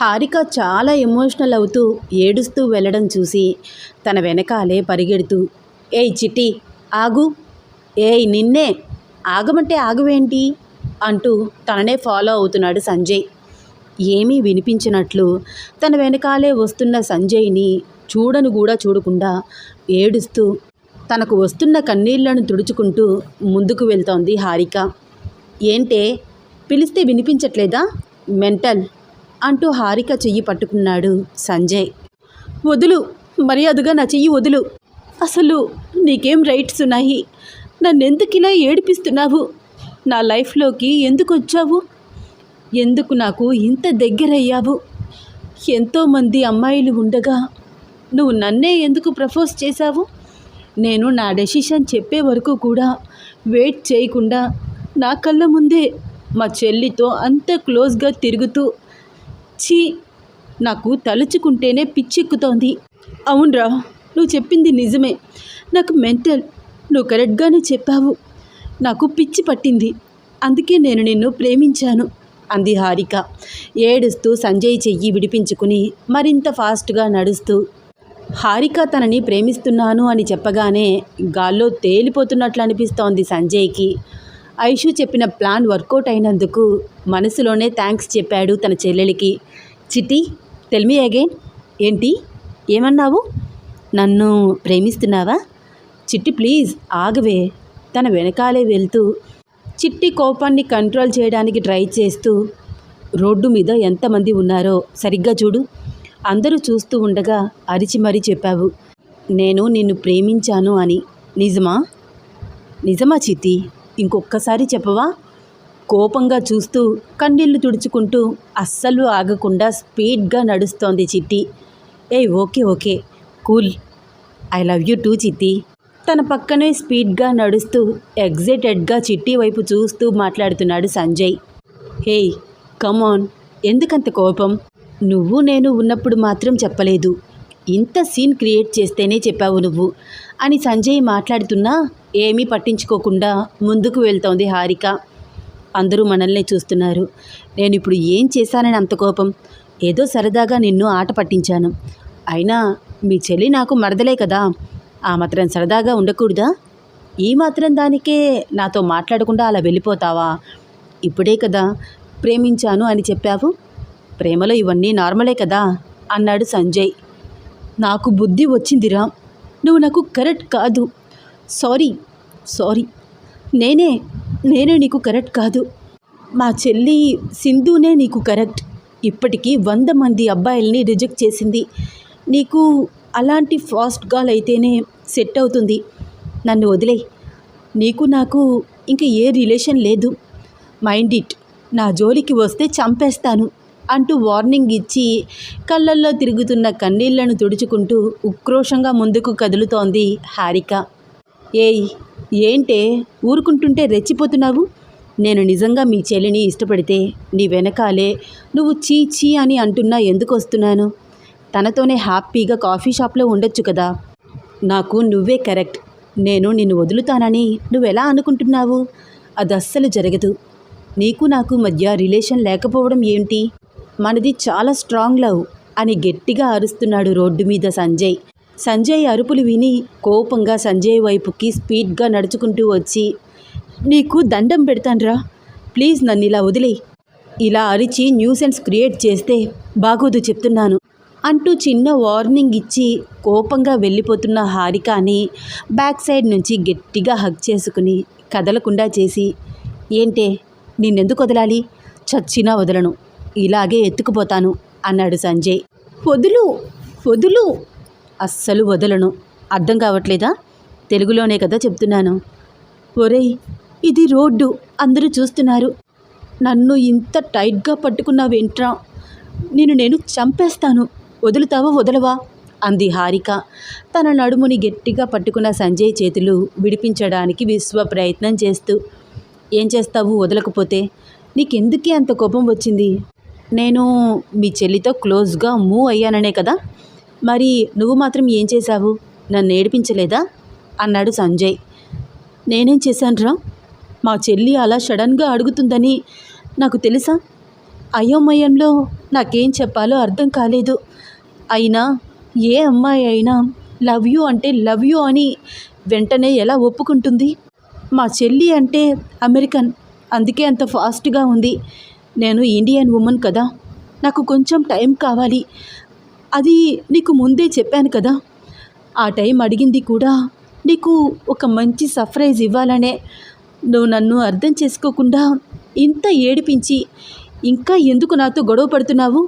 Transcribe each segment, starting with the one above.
హారిక చాలా ఎమోషనల్ అవుతూ ఏడుస్తూ వెళ్ళడం చూసి తన వెనకాలే పరిగెడుతూ ఏయ్ చిట్టి ఆగు. ఏయ్ నిన్నే. ఆగమంటే ఆగువేంటి? అంటూ తననే ఫాలో అవుతున్నాడు సంజయ్. ఏమీ వినిపించినట్లు తన వెనకాలే వస్తున్న సంజయ్ని చూడను కూడా చూడకుండా ఏడుస్తూ తనకు వస్తున్న కన్నీళ్ళను తుడుచుకుంటూ ముందుకు వెళ్తోంది హారిక. ఏంటే? పిలిస్తే వినిపించట్లేదా? మెంటల్ అంటూ హారిక చెయ్యి పట్టుకున్నాడు సంజయ్. వదులు మర్యాదగా నా చెయ్యి వదులు. అసలు నీకేం రైట్స్ ఉన్నాయి? నన్నెందుకు ఇలా ఏడిపిస్తున్నావు? నా లైఫ్లోకి ఎందుకు వచ్చావు ఎందుకు నాకు ఇంత దగ్గరయ్యావు? ఎంతోమంది అమ్మాయిలు ఉండగా నువ్వు నన్నే ఎందుకు ప్రపోజ్ చేశావు? నేను నా డెసిషన్ చెప్పే వరకు కూడా వెయిట్ చేయకుండా నా కళ్ళ ముందే మా చెల్లితో అంత క్లోజ్గా తిరుగుతూ ఛీ నాకు తలుచుకుంటేనే పిచ్చెక్కుతోంది. అవునరా నువ్వు చెప్పింది నిజమే. నాకు మెంటల్ నువ్వు కరెక్ట్గానే చెప్పావు. నాకు పిచ్చి పట్టింది. అందుకే నేను నిన్ను ప్రేమించాను అంది హారిక. ఏడుస్తూ సంజయ్ చెయ్యి విడిపించుకుని మరింత ఫాస్ట్గా నడుస్తూ హారిక తనని ప్రేమిస్తున్నాను అని చెప్పగానే గాల్లో తేలిపోతున్నట్లు అనిపిస్తోంది సంజయ్కి. ఐషు చెప్పిన ప్లాన్ వర్కౌట్ అయినందుకు మనసులోనే థ్యాంక్స్ చెప్పాడు తన చెల్లెలికి. చిట్టి టెల్మీ అగైన్ ఏంటి? ఏమన్నావు? నన్ను ప్రేమిస్తున్నావా? చిట్టి ప్లీజ్ ఆగవే. తన వెనకాలే వెళ్తూ చిట్టి కోపాన్ని కంట్రోల్ చేయడానికి ట్రై చేస్తూ రోడ్డు మీద ఎంతమంది ఉన్నారో సరిగ్గా చూడు. అందరూ చూస్తూ ఉండగా అరిచి మరీ చెప్పావు. నేను నిన్ను ప్రేమించాను అని. నిజమా? నిజమా చిట్టి? ఇంకొక్కసారి చెప్పవా? కోపంగా చూస్తూ కన్నీళ్ళు తుడుచుకుంటూ అస్సలు ఆగకుండా స్పీడ్గా నడుస్తోంది చిట్టి. ఏ okay okay cool. I love you too Chitti. తన పక్కనే స్పీడ్గా నడుస్తూ ఎగ్జైటెడ్గా చిట్టి వైపు చూస్తూ మాట్లాడుతున్నాడు సంజయ్. హేయ్ కమాన్ ఎందుకంత కోపం? నువ్వు నేను ఉన్నప్పుడు మాత్రం చెప్పలేదు. ఇంత సీన్ క్రియేట్ చేస్తేనే చెప్పావు నువ్వు. అని సంజయ్ మాట్లాడుతున్నా ఏమీ పట్టించుకోకుండా ముందుకు వెళ్తోంది హారిక. అందరూ మనల్నే చూస్తున్నారు. నేను ఇప్పుడు ఏం చేశానని అంత కోపం? ఏదో సరదాగా నిన్ను ఆట పట్టించాను. అయినా మీ చెల్లి నాకు మరదలే కదా. ఆ మాత్రం సరదాగా ఉండకూడదా? ఈ మాత్రం దానికే నాతో మాట్లాడకుండా అలా వెళ్ళిపోతావా? ఇప్పుడే కదా ప్రేమించాను అని చెప్పావు. ప్రేమలో ఇవన్నీ నార్మలే కదా అన్నాడు సంజయ్. నాకు బుద్ధి వచ్చిందిరా. నువ్వు నాకు కరెక్ట్ కాదు. Sorry sorry. నేనే నేనే నీకు కరెక్ట్ కాదు. మా చెల్లి సింధునే నీకు కరెక్ట్. ఇప్పటికీ వంద మంది అబ్బాయిల్ని రిజెక్ట్ చేసింది. నీకు అలాంటి ఫాస్ట్ గాల్ అయితేనే సెట్ అవుతుంది. నన్ను వదిలే నీకు నాకు ఇంక ఏ రిలేషన్ లేదు. Mind it. నా జోలికి వస్తే చంపేస్తాను అంటూ వార్నింగ్ ఇచ్చి కళ్ళల్లో తిరుగుతున్న కన్నీళ్ళను తుడుచుకుంటూ ఉక్రోషంగా ముందుకు కదులుతోంది హారిక. ఏయ్ ఏంటే? ఊరుకుంటుంటే రెచ్చిపోతున్నావు? నేను నిజంగా మీ చెల్లిని ఇష్టపడితే నీ వెనకాలే నువ్వు చీ చీ అని అంటున్నా ఎందుకు వస్తున్నాను? తనతోనే హ్యాపీగా కాఫీ షాప్లో ఉండొచ్చు కదా. నాకు నువ్వే కరెక్ట్. నేను నిన్ను వదులుతానని నువ్వెలా అనుకుంటున్నావు? అది అస్సలు జరగదు. నీకు నాకు మధ్య రిలేషన్ లేకపోవడం ఏంటి? మనది చాలా స్ట్రాంగ్ లవ్ అని గట్టిగా అరుస్తున్నాడు రోడ్డు మీద సంజయ్. సంజయ్ అరుపులు విని కోపంగా సంజయ్ వైపుకి స్పీడ్గా నడుచుకుంటూ వచ్చి నీకు దండం పెడతాన్రా. ప్లీజ్ నన్ను ఇలా వదిలే ఇలా అరిచి న్యూసెన్స్ క్రియేట్ చేస్తే బాగోదు చెప్తున్నాను అంటూ చిన్న వార్నింగ్ ఇచ్చి కోపంగా వెళ్ళిపోతున్న హారికాని బ్యాక్ సైడ్ నుంచి గట్టిగా హగ్ చేసుకుని కదలకుండా చేసి ఏంటే నిన్నెందుకు వదలాలి? చచ్చినా వదలను. ఇలాగే ఎత్తుకుపోతాను అన్నాడు సంజయ్. వదులు వదులు! అస్సలు వదలను. అర్థం కావట్లేదా? తెలుగులోనే కదా చెప్తున్నాను. ఒరేయ్ ఇది రోడ్డు. అందరూ చూస్తున్నారు. నన్ను ఇంత టైట్గా పట్టుకున్నావేంట్రా? నేను నేను చంపేస్తాను. వదులుతావా వదలవా? అంది హారిక. తన నడుముని గట్టిగా పట్టుకున్న సంజయ్ చేతులు విడిపించడానికి విశ్వ ప్రయత్నం చేస్తూ ఏం చేస్తావు? వదలకపోతే నీకెందుకే అంత కోపం వచ్చింది? నేను మీ చెల్లితో క్లోజ్గా మూవ్ అయ్యాననే కదా? మరి నువ్వు మాత్రం ఏం చేశావు? నన్ను ఏడిపించలేదా? అన్నాడు సంజయ్. నేనేం చేశానురా? మా చెల్లి అలా సడన్గా అడుగుతుందని నాకు తెలుసా? అయోమయంలో నాకేం చెప్పాలో అర్థం కాలేదు. అయినా ఏ అమ్మాయి అయినా లవ్ యూ అంటే లవ్ యూ అని వెంటనే ఎలా ఒప్పుకుంటుంది? మా చెల్లి అంటే అమెరికన్ అందుకే అంత ఫాస్ట్గా ఉంది. నేను ఇండియన్ ఉమెన్ కదా. నాకు కొంచెం టైం కావాలి. అది నీకు ముందే చెప్పాను కదా. ఆ టైం అడిగింది కూడా నీకు ఒక మంచి సర్ప్రైజ్ ఇవ్వాలనే నువ్వు నన్ను అర్థం చేసుకోకుండా ఇంత ఏడిపించి ఇంకా ఎందుకు నాతో గొడవ పడుతున్నావు?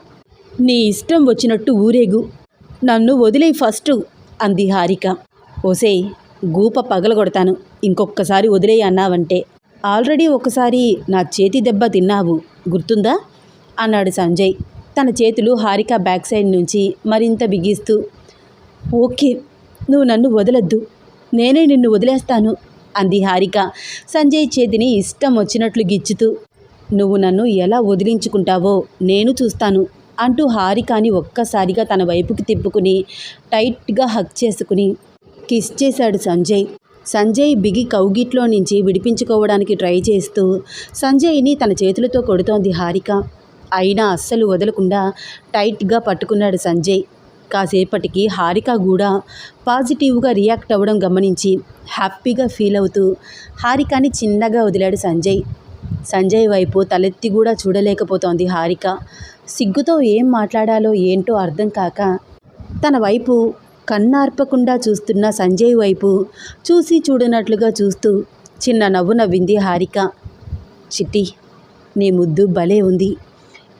నీ ఇష్టం వచ్చినట్టు ఊరేగు. నన్ను వదిలే ఫస్ట్ అంది హారిక. ఓసేయ్ గూప పగలగొడతాను. ఇంకొక్కసారి వదిలే అన్నావంటే. ఆల్రెడీ ఒకసారి నా చేతి దెబ్బ తిన్నావు. గుర్తుందా? అన్నాడు సంజయ్. తన చేతులు హారిక బ్యాక్ సైడ్ నుంచి మరింత బిగిస్తూ ఓకే నువ్వు నన్ను వదలొద్దు. నేనే నిన్ను వదిలేస్తాను అంది హారిక. సంజయ్ చేతిని ఇష్టం వచ్చినట్లు గిచ్చుతూ నువ్వు నన్ను ఎలా వదిలించుకుంటావో నేను చూస్తాను అంటూ హారికాని ఒక్కసారిగా తన వైపుకి తిప్పుకుని టైట్గా హక్ చేసుకుని కిస్ చేశాడు సంజయ్. సంజయ్ బిగి కౌగిట్లో నుంచి విడిపించుకోవడానికి ట్రై చేస్తూ సంజయ్ని తన చేతులతో కొడుతోంది హారిక. అయినా అస్సలు వదలకుండా టైట్గా పట్టుకున్నాడు సంజయ్. కాసేపటికి హారిక కూడా పాజిటివ్గా రియాక్ట్ అవ్వడం గమనించి హ్యాపీగా ఫీల్ అవుతూ హారికని చిన్నగా వదిలాడు సంజయ్. సంజయ్ వైపు తలెత్తి కూడా చూడలేకపోతోంది హారిక. సిగ్గుతో ఏం మాట్లాడాలో ఏంటో అర్థం కాక తన వైపు కన్నార్పకుండా చూస్తున్న సంజయ్ వైపు చూసి చూడనట్లుగా చూస్తూ చిన్న నవ్వు నవ్వింది హారిక. చిట్టి నీ ముద్దు భలే ఉంది.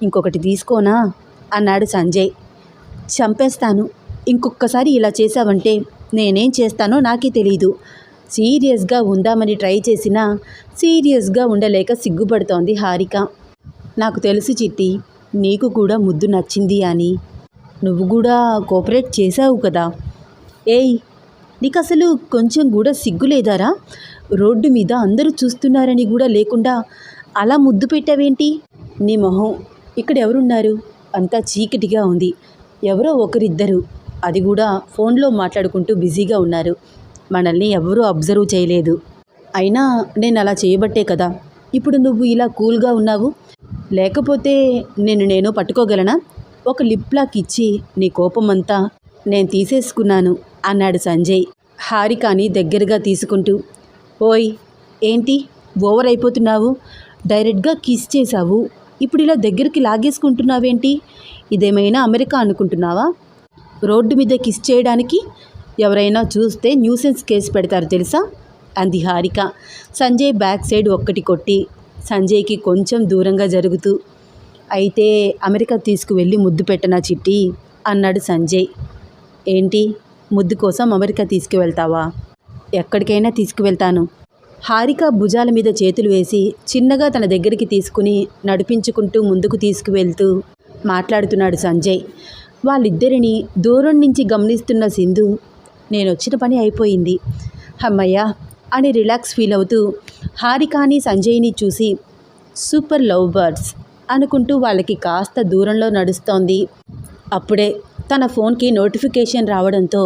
ఇంకొకటి తీసుకోనా? అన్నాడు సంజయ్. చంపేస్తాను. ఇంకొకసారి ఇలా చేశావంటే నేనేం చేస్తానో నాకే తెలీదు. సీరియస్గా ఉందామని ట్రై చేసినా సీరియస్గా ఉండలేక సిగ్గుపడుతోంది హారిక. నాకు తెలుసు చిట్టి నీకు కూడా ముద్దు నచ్చింది అని. నువ్వు కూడా కోఆపరేట్ చేసావు కదా. ఏయ్ నీకు అసలు కొంచెం కూడా సిగ్గు లేదారా? రోడ్డు మీద అందరూ చూస్తున్నారని కూడా లేకుండా అలా ముద్దు పెట్టావేంటి? నీ మొహం ఇక్కడ ఎవరున్నారు? అంతా చీకటిగా ఉంది. ఎవరో ఒకరిద్దరు. అది కూడా ఫోన్లో మాట్లాడుకుంటూ బిజీగా ఉన్నారు. మనల్ని ఎవరూ అబ్జర్వ్ చేయలేదు. అయినా నేను అలా చేయబట్టే కదా. ఇప్పుడు నువ్వు ఇలా కూల్గా ఉన్నావు? లేకపోతే నేను నేను పట్టుకోగలనా? ఒక లిప్ లాక్ ఇచ్చి నీ కోపమంతా నేను తీసేసుకున్నాను అన్నాడు సంజయ్ హారికాని దగ్గరగా తీసుకుంటూ. ఓయ్ ఏంటి? ఓవర్ అయిపోతున్నావు? డైరెక్ట్గా కిస్ చేశావు. ఇప్పుడు ఇలా దగ్గరికి లాగేసుకుంటున్నావేంటి? ఇదేమైనా అమెరికా అనుకుంటున్నావా? రోడ్డు మీద కిస్ చేయడానికి ఎవరైనా చూస్తే న్యూసెన్స్ కేసు పెడతారు తెలుసా? అంది హారిక. సంజయ్ బ్యాక్ సైడ్ ఒక్కటి కొట్టి సంజయ్కి కొంచెం దూరంగా జరుగుతూ అయితే అమెరికా తీసుకువెళ్ళి ముద్దు పెట్టనా చిట్టి? అన్నాడు సంజయ్. ఏంటి? ముద్దు కోసం అమెరికా తీసుకువెళ్తావా? ఎక్కడికైనా తీసుకువెళ్తాను. హారిక భుజాల మీద చేతులు వేసి చిన్నగా తన దగ్గరికి తీసుకుని నడిపించుకుంటూ ముందుకు తీసుకువెళ్తూ మాట్లాడుతున్నాడు సంజయ్. వాళ్ళిద్దరిని దూరం నుంచి గమనిస్తున్న సింధు నేను వచ్చిన పని అయిపోయింది. అమ్మయ్యా అని రిలాక్స్ ఫీల్ అవుతూ హారికాని సంజయ్ని చూసి సూపర్ లవ్ బర్డ్స్ అనుకుంటూ వాళ్ళకి కాస్త దూరంలో నడుస్తోంది. అప్పుడే తన ఫోన్కి నోటిఫికేషన్ రావడంతో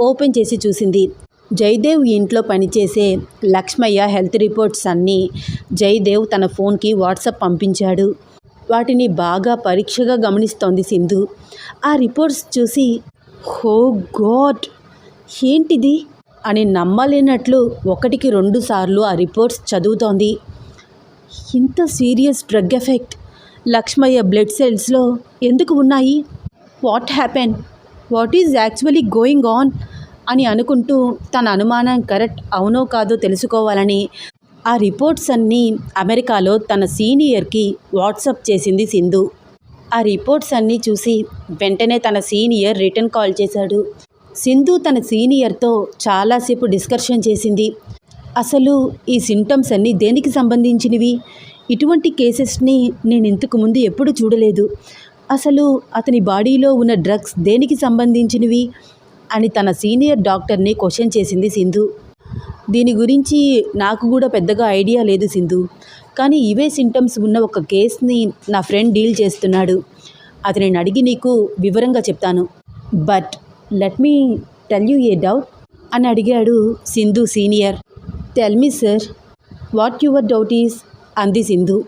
ఓపెన్ చేసి చూసింది జయదేవ్ ఇంట్లో పనిచేసే లక్ష్మయ్య హెల్త్ రిపోర్ట్స్ అన్నీ జయదేవ్ తన ఫోన్కి వాట్సాప్ పంపించాడు. వాటిని బాగా పరీక్షగా గమనిస్తోంది సింధు. ఆ రిపోర్ట్స్ చూసి హో గాడ్! ఏంటిది? అని నమ్మలేనట్లు ఒకటికి రెండు సార్లు ఆ రిపోర్ట్స్ చదువుతోంది. ఇంత serious drug effect! Lakshmaiah blood సెల్స్లో ఎందుకు ఉన్నాయి? What happen? What is actually going on? అని అనుకుంటూ తన అనుమానం కరెక్ట్ అవునో కాదో తెలుసుకోవాలని ఆ రిపోర్ట్స్ అన్నీ అమెరికాలో తన సీనియర్కి వాట్సప్ చేసింది సింధు. ఆ రిపోర్ట్స్ అన్నీ చూసి వెంటనే తన సీనియర్ రిటర్న్ కాల్ చేశాడు. సింధు తన సీనియర్తో చాలాసేపు డిస్కషన్ చేసింది. అసలు ఈ సింటమ్స్ అన్నీ దేనికి సంబంధించినవి? ఇటువంటి కేసెస్ని నేను ఇంతకు ముందు ఎప్పుడు చూడలేదు. అసలు అతని బాడీలో ఉన్న డ్రగ్స్ దేనికి సంబంధించినవి? అని తన సీనియర్ డాక్టర్ని క్వశ్చన్ చేసింది సింధు. దీని గురించి నాకు కూడా పెద్దగా ఐడియా లేదు సింధు. కానీ ఇవే సింటమ్స్ ఉన్న ఒక కేస్ని నా ఫ్రెండ్ డీల్ చేస్తున్నాడు. అతనిని అడిగి నీకు వివరంగా చెప్తాను. But let me tell you a doubt అని అడిగాడు Sindhu senior. Tell me sir what your doubt is? అంది సింధు.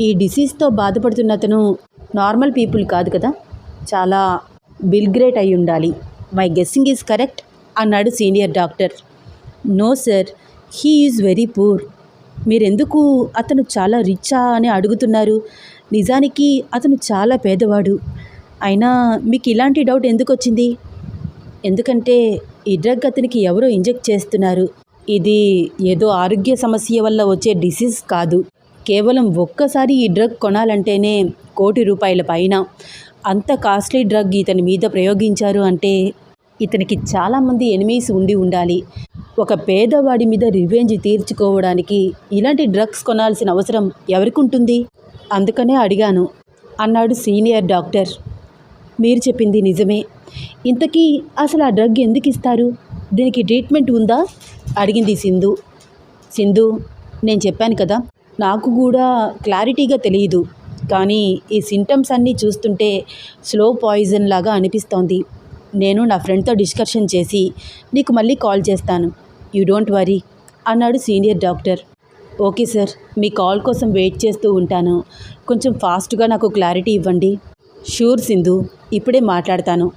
ఈ డిసీజ్తో బాధపడుతున్న అతను నార్మల్ పీపుల్ కాదు కదా? చాలా బిల్గ్రేట్ అయి ఉండాలి. మై గెస్సింగ్ ఈజ్ కరెక్ట్ అన్నాడు senior doctor no sir he is very poor మీరెందుకు అతను చాలా రిచ్చా అని అడుగుతున్నారు? నిజానికి అతను చాలా పేదవాడు. అయినా మీకు ఇలాంటి డౌట్ ఎందుకు వచ్చింది? ఎందుకంటే ఈ డ్రగ్ అతనికి ఎవరో ఇంజెక్ట్ చేస్తున్నారు. ఇది ఏదో ఆరోగ్య సమస్య వల్ల వచ్చే డిసీజ్ కాదు. కేవలం ఒక్కసారి ఈ డ్రగ్ కొనాలంటేనే కోటి రూపాయల పైన. అంత కాస్ట్లీ డ్రగ్ ఇతని మీద ప్రయోగించారు అంటే ఇతనికి చాలామంది ఎనిమీస్ ఉండి ఉండాలి. ఒక పేదవాడి మీద రివెంజ్ తీర్చుకోవడానికి ఇలాంటి డ్రగ్స్ కొనాల్సిన అవసరం ఎవరికి ఉంటుంది అందుకనే అడిగాను. అన్నాడు సీనియర్ డాక్టర్. మీరు చెప్పింది నిజమే. ఇంతకీ అసలు ఆ డ్రగ్ ఎందుకు ఇస్తారు? దీనికి ట్రీట్మెంట్ ఉందా? అడిగింది సింధు. సింధు నేను చెప్పాను కదా నాకు కూడా క్లారిటీగా తెలియదు కానీ ఈ సింటమ్స్ అన్నీ చూస్తుంటే స్లో పాయిజన్ లాగా అనిపిస్తోంది. నేను నా ఫ్రెండ్తో డిస్కషన్ చేసి నీకు మళ్ళీ కాల్ చేస్తాను. యూ డోంట్ వరీ అన్నాడు సీనియర్ డాక్టర్. ఓకే సార్ మీ కాల్ కోసం వెయిట్ చేస్తూ ఉంటాను. కొంచెం ఫాస్ట్గా నాకు క్లారిటీ ఇవ్వండి. షూర్ సింధు. ఇప్పుడే మాట్లాడతాను.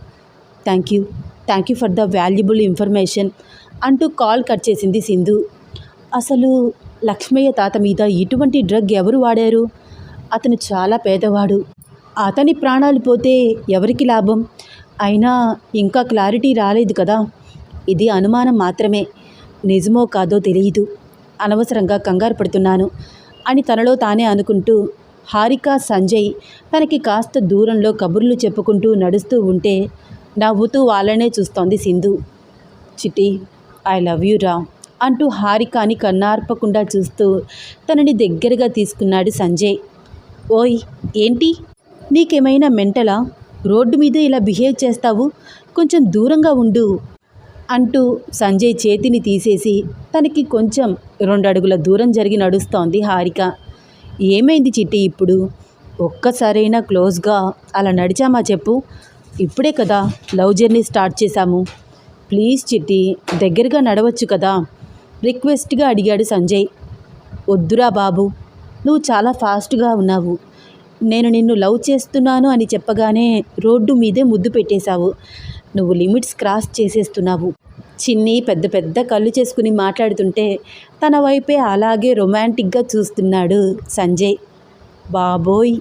Thank you. Thank you for the valuable information అంటూ కాల్ కట్ చేసింది సింధు. అసలు లక్ష్మయ్య తాత మీద ఇటువంటి డ్రగ్ ఎవరు వాడారు? అతను చాలా పేదవాడు. అతని ప్రాణాలు పోతే ఎవరికి లాభం? అయినా ఇంకా క్లారిటీ రాలేదు కదా. ఇది అనుమానం మాత్రమే. నిజమో కాదో తెలియదు. అనవసరంగా కంగారు పడుతున్నాను అని తనలో తానే అనుకుంటూ హారిక సంజయ్ తనకి కాస్త దూరంలో కబుర్లు చెప్పుకుంటూ నడుస్తూ ఉంటే నవ్వుతూ వాళ్ళనే చూస్తోంది Sindhu. Chitti I love you రా అంటూ హారికాని కన్నార్పకుండా చూస్తూ తనని దగ్గరగా తీసుకున్నాడు సంజయ్. ఓయ్ ఏంటి? నీకేమైనా మెంటలా? రోడ్డు మీద ఇలా బిహేవ్ చేస్తావు? కొంచెం దూరంగా ఉండు అంటూ సంజయ్ చేతిని తీసేసి తనకి కొంచెం రెండు అడుగుల దూరం జరిగి నడుస్తోంది హారిక. ఏమైంది చిట్టి ఇప్పుడు? ఒక్కసారైనా క్లోజ్గా అలా నడిచామా చెప్పు? ఇప్పుడే కదా లవ్ జర్నీ స్టార్ట్ చేశాము. ప్లీజ్ చిట్టి దగ్గరగా నడవచ్చు కదా? రిక్వెస్ట్గా అడిగాడు సంజయ్. వద్దురా బాబు నువ్వు చాలా ఫాస్ట్గా ఉన్నావు. నేను నిన్ను లవ్ చేస్తున్నాను అని చెప్పగానే రోడ్డు మీదే ముద్దు పెట్టేశావు. నువ్వు లిమిట్స్ క్రాస్ చేసేస్తున్నావు. చిన్ని పెద్ద పెద్ద కళ్ళు చేసుకుని మాట్లాడుతుంటే తన వైపే అలాగే రొమాంటిక్గా చూస్తున్నాడు సంజయ్. బాబోయ్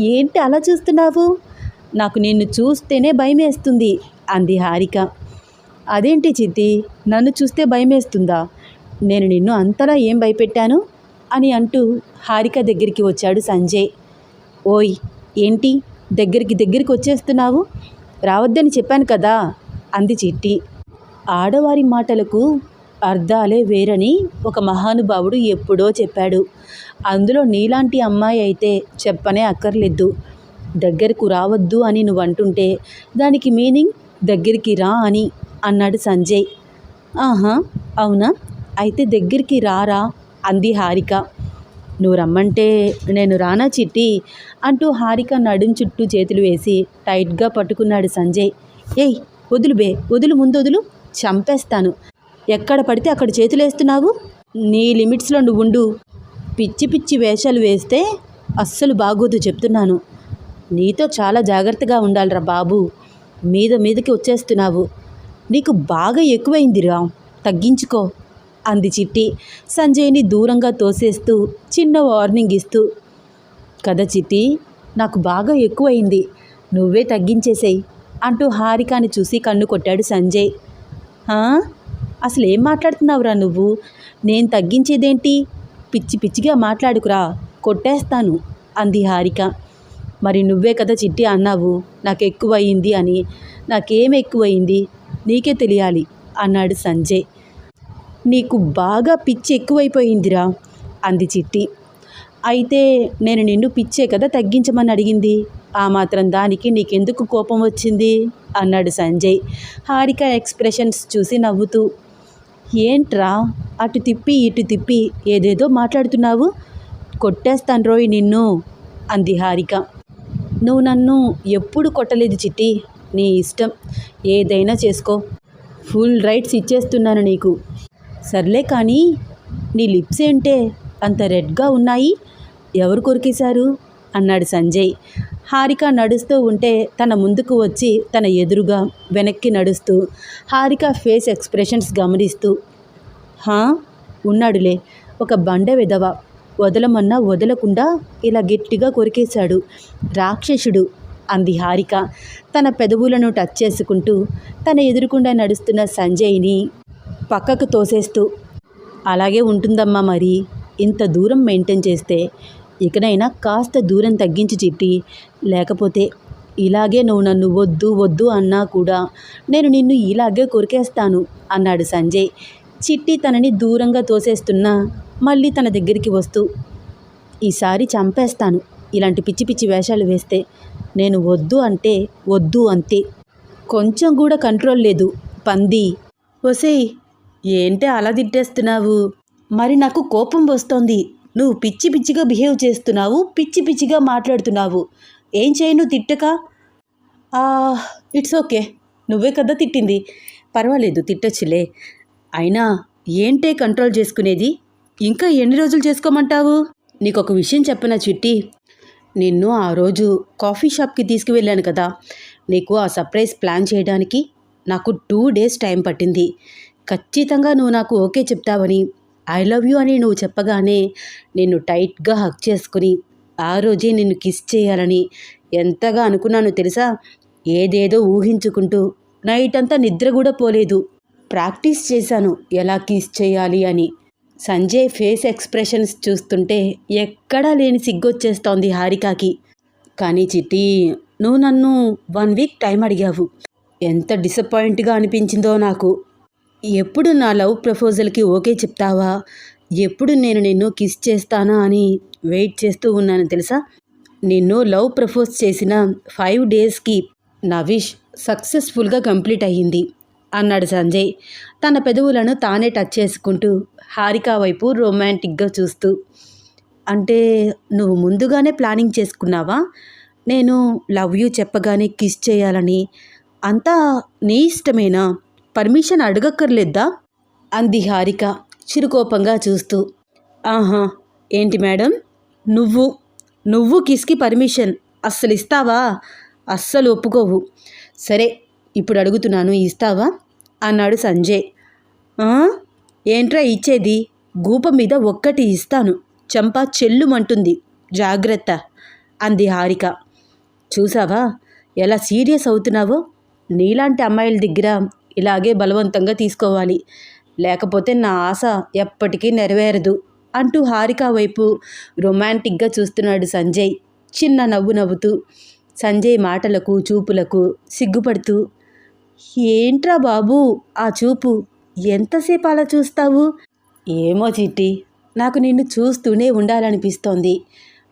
ఏంటి అలా చూస్తున్నావు? నాకు నిన్ను చూస్తేనే భయమేస్తుంది అంది హారిక. అదేంటి చిత్తి నన్ను చూస్తే భయమేస్తుందా? నేను నిన్ను అంతలా ఏం భయపెట్టాను? అని అంటూ హారిక దగ్గరికి వచ్చాడు సంజయ్. ఓయ్ ఏంటి? దగ్గరికి దగ్గరికి వచ్చేస్తున్నావు? రావద్దని చెప్పాను కదా అంది చిట్టి. ఆడవారి మాటలకు అర్థాలే వేరని ఒక మహానుభావుడు ఎప్పుడో చెప్పాడు. అందులో నీలాంటి అమ్మాయి అయితే చెప్పనే అక్కర్లేదు. దగ్గరకు రావద్దు అని నువ్వు అంటుంటే దానికి మీనింగ్ దగ్గరికి రా అని అన్నాడు సంజయ్. ఆహా అవునా? అయితే దగ్గరికి రారా అంది హారిక. నువ్వు రమ్మంటే నేను రానా చిట్టి అంటూ హారిక నడుం చుట్టూ చేతులు వేసి టైట్గా పట్టుకున్నాడు సంజయ్. ఏయ్ వదులు బే వదులు ముందు వదులు చంపేస్తాను. ఎక్కడ పడితే అక్కడ చేతులేస్తున్నావు? నీ లిమిట్స్లో నువ్వు ఉండు పిచ్చి పిచ్చి వేషాలు వేస్తే అస్సలు బాగోదు చెప్తున్నాను. నీతో చాలా జాగ్రత్తగా ఉండాలిరా బాబు. మీద మీదకి వచ్చేస్తున్నావు. నీకు బాగా ఎక్కువైందిరా. తగ్గించుకో. అంది చిట్టి. సంజయ్ని దూరంగా తోసేస్తూ చిన్న వార్నింగ్ ఇస్తూ కదా చిట్టి నాకు బాగా ఎక్కువైంది. నువ్వే తగ్గించేసేయి అంటూ హారికాని చూసి కన్ను కొట్టాడు సంజయ్. అసలు ఏం మాట్లాడుతున్నావురా నువ్వు? నేను తగ్గించేదేంటి? పిచ్చి పిచ్చిగా మాట్లాడుకురా కొట్టేస్తాను అంది హారిక. మరి నువ్వే కదా చిట్టి అన్నావు నాకు ఎక్కువయింది అని. నాకేం ఎక్కువయింది? నీకే తెలియాలి అన్నాడు సంజయ్. నీకు బాగా పిచ్చి ఎక్కువైపోయిందిరా అంది చిట్టి. అయితే నేను నిన్ను పిచ్చే కదా తగ్గించమని అడిగింది. ఆ మాత్రం దానికి నీకెందుకు కోపం వచ్చింది? అన్నాడు సంజయ్ హారిక ఎక్స్ప్రెషన్స్ చూసి నవ్వుతూ. ఏంట్రా అటు తిప్పి ఇటు తిప్పి ఏదేదో మాట్లాడుతున్నావు? కొట్టేస్తాను రోయ్ నిన్ను అంది హారిక. నువ్వు నన్ను ఎప్పుడు కొట్టలేదు చిట్టి నీ ఇష్టం. ఏదైనా చేసుకో. ఫుల్ రైట్స్ ఇచ్చేస్తున్నాను నీకు. సర్లే కానీ నీ లిప్స్ ఏంటే అంత రెడ్గా ఉన్నాయి? ఎవరు కొరికేశారు? అన్నాడు సంజయ్. హారిక నడుస్తూ ఉంటే తన ముందుకు వచ్చి తన ఎదురుగా వెనక్కి నడుస్తూ హారిక ఫేస్ ఎక్స్ప్రెషన్స్ గమనిస్తూ హా? ఉన్నాడులే. ఒక బండ విధవ. వదలమన్నా వదలకుండా ఇలా గట్టిగా కొరికేశాడు. రాక్షసుడు అంది హారిక. తన పెదవులను టచ్ చేసుకుంటూ తన ఎదురుకుండా నడుస్తున్న సంజయ్ని పక్కకు తోసేస్తూ అలాగే ఉంటుందమ్మా మరి. ఇంత దూరం మెయింటైన్ చేస్తే ఇకనైనా కాస్త దూరం తగ్గించి చిట్టి లేకపోతే ఇలాగే నువ్వు నన్ను వద్దు వద్దు అన్నా కూడా నేను నిన్ను ఇలాగే కొరికేస్తాను అన్నాడు సంజయ్. చిట్టి తనని దూరంగా తోసేస్తున్నా మళ్ళీ తన దగ్గరికి వస్తూ ఈసారి చంపేస్తాను. ఇలాంటి పిచ్చి పిచ్చి వేషాలు వేస్తే నేను వద్దు అంటే వద్దు అంతే. కొంచెం కూడా కంట్రోల్ లేదు. పంది. ఒసేయ్ ఏంటి అలా తిట్టేస్తున్నావు? మరి నాకు కోపం వస్తోంది. నువ్వు పిచ్చి పిచ్చిగా బిహేవ్ చేస్తున్నావు పిచ్చి పిచ్చిగా మాట్లాడుతున్నావు. ఏం చేయను తిట్టక? It's okay. నువ్వే కదా తిట్టింది. పర్వాలేదు తిట్టొచ్చులే. అయినా ఏంటే కంట్రోల్ చేసుకునేది? ఇంకా ఎన్ని రోజులు చేసుకోమంటావు? నీకు ఒక విషయం చెప్పనా చిట్టి? నిన్ను ఆ రోజు కాఫీ షాప్కి తీసుకువెళ్ళాను కదా. నీకు ఆ సర్ప్రైజ్ ప్లాన్ చేయడానికి నాకు టూ డేస్ టైం పట్టింది. ఖచ్చితంగా నువ్వు నాకు ఓకే చెప్తావని ఐ లవ్ యూ అని నువ్వు చెప్పగానే నిన్ను టైట్గా హక్ చేసుకుని ఆ రోజే నిన్ను కిస్ చేయాలని ఎంతగా అనుకున్నానో తెలుసా? ఏదేదో ఊహించుకుంటూ నైట్ అంతా నిద్ర కూడా పోలేదు. ప్రాక్టీస్ చేశాను ఎలా కిస్ చేయాలి అని. సంజయ్ ఫేస్ ఎక్స్ప్రెషన్స్ చూస్తుంటే ఎక్కడా లేని సిగ్గొచ్చేస్తోంది హారికాకి. కానీ చిట్టి నువ్వు నన్ను వన్ వీక్ టైం అడిగావు. ఎంత డిసప్పాయింట్గా అనిపించిందో నాకు. ఎప్పుడు నా లవ్ ప్రపోజల్కి ఓకే చెప్తావా? ఎప్పుడు నేను నిన్ను కిస్ చేస్తానా అని వెయిట్ చేస్తూ ఉన్నాను తెలుసా? నిన్ను లవ్ ప్రపోజ్ చేసిన ఫైవ్ డేస్కి నా విష్ సక్సెస్ఫుల్గా కంప్లీట్ అయ్యింది అన్నాడు సంజయ్. తన పెదవులను తానే టచ్ చేసుకుంటూ హారిక వైపు రొమాంటిక్గా చూస్తూ అంటే నువ్వు ముందుగానే ప్లానింగ్ చేసుకున్నావా? నేను లవ్ యూ చెప్పగానే కిస్ చేయాలని. అంతా నీ ఇష్టమేనా? పర్మిషన్ అడగక్కర్లేద్దా? అంది హారిక చిరుకోపంగా చూస్తూ. ఆహా ఏంటి మేడం? నువ్వు నువ్వు కిస్కి పర్మిషన్ అస్సలు ఇస్తావా అస్సలు ఒప్పుకోవు. సరే ఇప్పుడు అడుగుతున్నాను ఇస్తావా? అన్నాడు సంజయ్. ఏంట్రా ఇచ్చేది? గూప మీద ఒక్కటి ఇస్తాను. చంప చెల్లుమంటుంది. జాగ్రత్త అంది హారిక. చూసావా? ఎలా సీరియస్ అవుతున్నావో? నీలాంటి అమ్మాయిల దగ్గర ఇలాగే బలవంతంగా తీసుకోవాలి. లేకపోతే నా ఆశ ఎప్పటికీ నెరవేరదు అంటూ హారిక వైపు రొమాంటిక్గా చూస్తున్నాడు సంజయ్. చిన్న నవ్వు నవ్వుతూ సంజయ్ మాటలకు చూపులకు సిగ్గుపడుతూ ఏంట్రా బాబు ఆ చూపు ఎంతసేపు అలా చూస్తావు? ఏమో చిట్టి నాకు నిన్ను చూస్తూనే ఉండాలనిపిస్తోంది.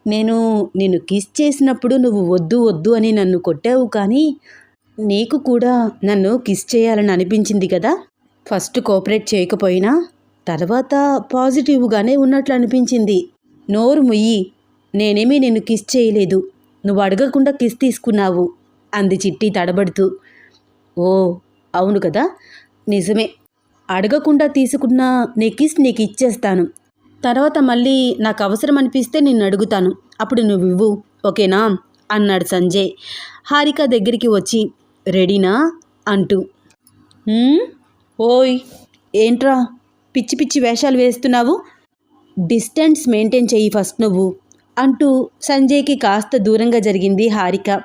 నేను నిన్ను కిస్ చేసినప్పుడు నువ్వు వద్దు వద్దు అని నన్ను కొట్టావు కానీ నీకు కూడా నన్ను కిస్ చేయాలని అనిపించింది కదా? ఫస్ట్ కోఆపరేట్ చేయకపోయినా తర్వాత పాజిటివ్గానే ఉన్నట్లు అనిపించింది. నోరు ముయ్యి. నేనేమీ నిన్ను కిస్ చేయలేదు. నువ్వు అడగకుండా కిస్ తీసుకున్నావు. అంది చిట్టి తడబడుతూ. ఓ అవును కదా? నిజమే. అడగకుండా తీసుకున్న నీ కిస్ నీకు ఇచ్చేస్తాను. తర్వాత మళ్ళీ నాకు అవసరం అనిపిస్తే నిన్ను అడుగుతాను. అప్పుడు నువ్వు ఇవ్వు. ఓకేనా? అన్నాడు సంజయ్. హారిక దగ్గరికి వచ్చి రెడీనా? అంటూ. "హ్మ్? ఓయ్ ఏంట్రా? పిచ్చి పిచ్చి వేషాలు వేస్తున్నావు? డిస్టెన్స్ మెయింటైన్ చెయ్యి ఫస్ట్ నువ్వు అంటూ సంజయ్కి కాస్త దూరంగా జరిగింది హారిక.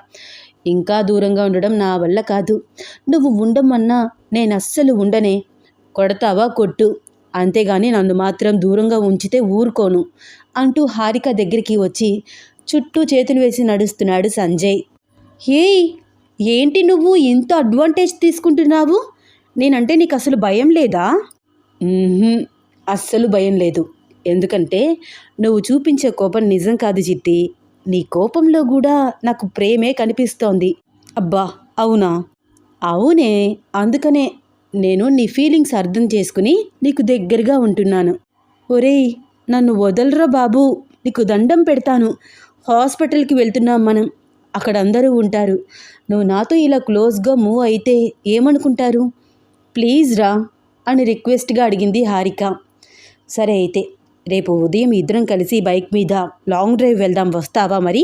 ఇంకా దూరంగా ఉండడం నా వల్ల కాదు. నువ్వు ఉండమన్నా నేను అస్సలు ఉండనే. కొడతావా కొట్టు. అంతేగాని నన్ను మాత్రం దూరంగా ఉంచితే ఊరుకోను అంటూ హారిక దగ్గరికి వచ్చి చుట్టూ చేతులు వేసి నడుస్తున్నాడు సంజయ్. హేయ్ ఏంటి నువ్వు ఇంత అడ్వాంటేజ్ తీసుకుంటున్నావు? నేనంటే నీకు అసలు భయం లేదా? అస్సలు భయం లేదు. ఎందుకంటే నువ్వు చూపించే కోపం నిజం కాదు చిట్టి. నీ కోపంలో కూడా నాకు ప్రేమే కనిపిస్తోంది. అబ్బా అవునా? అవునే. అందుకనే నేను నీ ఫీలింగ్స్ అర్థం చేసుకుని నీకు దగ్గరగా ఉంటున్నాను. ఒరేయ్ నన్ను వదలరా బాబు. నీకు దండం పెడతాను. హాస్పిటల్కి వెళ్తున్నాం మనం. అక్కడ అందరూ ఉంటారు. నువ్వు నాతో ఇలా క్లోజ్గా మూవ్ అయితే ఏమనుకుంటారు? ప్లీజ్ రా అని రిక్వెస్ట్గా అడిగింది హారిక. సరే అయితే రేపు ఉదయం ఇద్దరం కలిసి బైక్ మీద లాంగ్ డ్రైవ్ వెళ్దాం వస్తావా మరి?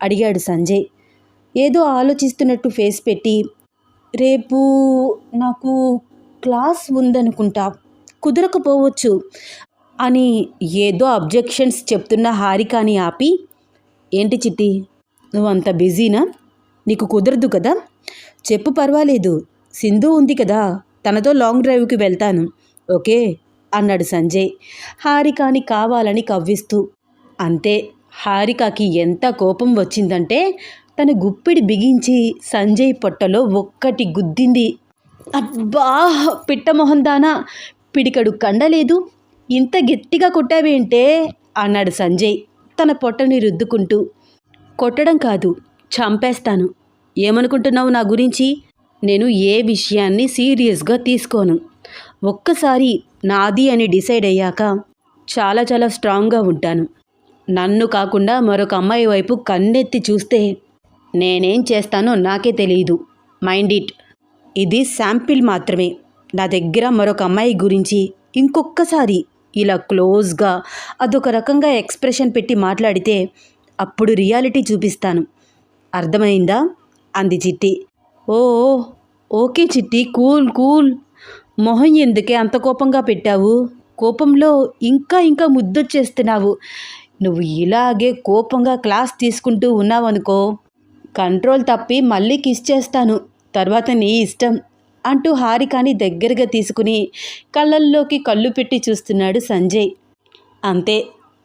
అడిగాడు సంజయ్. ఏదో ఆలోచిస్తున్నట్టు ఫేస్ పెట్టి రేపు నాకు క్లాస్ ఉందనుకుంటా కుదరకపోవచ్చు అని ఏదో అబ్జెక్షన్స్ చెప్తున్న హారికాని ఆపి ఏంటి చిట్టి? నువ్వు అంత బిజీనా? నీకు కుదరదు కదా? చెప్పు పర్వాలేదు. సింధు ఉంది కదా. తనతో లాంగ్ డ్రైవ్కి వెళ్తాను. ఓకే? అన్నాడు సంజయ్. హారికాని కావాలని కవ్విస్తూ. అంతే. హారికకి ఎంత కోపం వచ్చిందంటే తన గుప్పిడి బిగించి సంజయ్ పొట్టలో ఒక్కటి గుద్దింది. అబ్బా! పిట్టమొహం దానా. పిడికడు కండలేదు. ఇంత గట్టిగా కొట్టావేంటే? అన్నాడు సంజయ్ తన పొట్టని రుద్దుకుంటూ. కొట్టడం కాదు చంపేస్తాను. ఏమనుకుంటున్నావు నా గురించి? నేను ఏ విషయాన్ని సీరియస్గా తీసుకోను. ఒక్కసారి నాది అని డిసైడ్ అయ్యాక చాలా చాలా స్ట్రాంగ్గా ఉంటాను. నన్ను కాకుండా మరొక అమ్మాయి వైపు కన్నెత్తి చూస్తే నేనేం చేస్తానో నాకే తెలియదు మైండ్ ఇట్. ఇది శాంపిల్ మాత్రమే. నా దగ్గర మరొక అమ్మాయి గురించి ఇంకొక్కసారి ఇలా క్లోజ్గా అదొక రకంగా ఎక్స్ప్రెషన్ పెట్టి మాట్లాడితే అప్పుడు రియాలిటీ చూపిస్తాను. అర్థమైందా? అంది Chitti. Oh okay Chitti cool cool. మొహం ఎందుకే అంత కోపంగా పెట్టావు? కోపంలో ఇంకా ఇంకా ముద్దొచ్చేస్తున్నావు. నువ్వు ఇలాగే కోపంగా క్లాస్ తీసుకుంటూ ఉన్నావనుకో కంట్రోల్ తప్పి మళ్ళీ కిస్ చేస్తాను. తర్వాత నీ ఇష్టం అంటూ హారికాని దగ్గరగా తీసుకుని కళ్ళల్లోకి కళ్ళు పెట్టి చూస్తున్నాడు సంజయ్. అంతే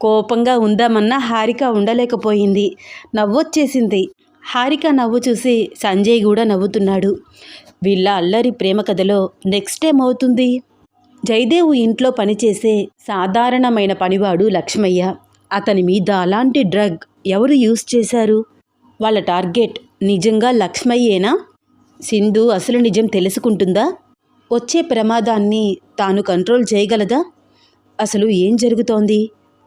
కోపంగా ఉందామన్నా హారిక ఉండలేకపోయింది. నవ్వొచ్చేసింది. హారిక నవ్వు చూసి సంజయ్ కూడా నవ్వుతున్నాడు. వీళ్ళ అల్లరి ప్రేమ కథలో నెక్స్ట్ ఏమవుతుంది? జయదేవు ఇంట్లో పనిచేసే సాధారణమైన పనివాడు లక్ష్మయ్య. అతని మీద అలాంటి డ్రగ్ ఎవరు యూజ్ చేశారు? వాళ్ళ టార్గెట్ నిజంగా లక్ష్మయ్యేనా? సింధు అసలు నిజం తెలుసుకుంటుందా? వచ్చే ప్రమాదాన్ని తాను కంట్రోల్ చేయగలదా? అసలు ఏం జరుగుతోంది?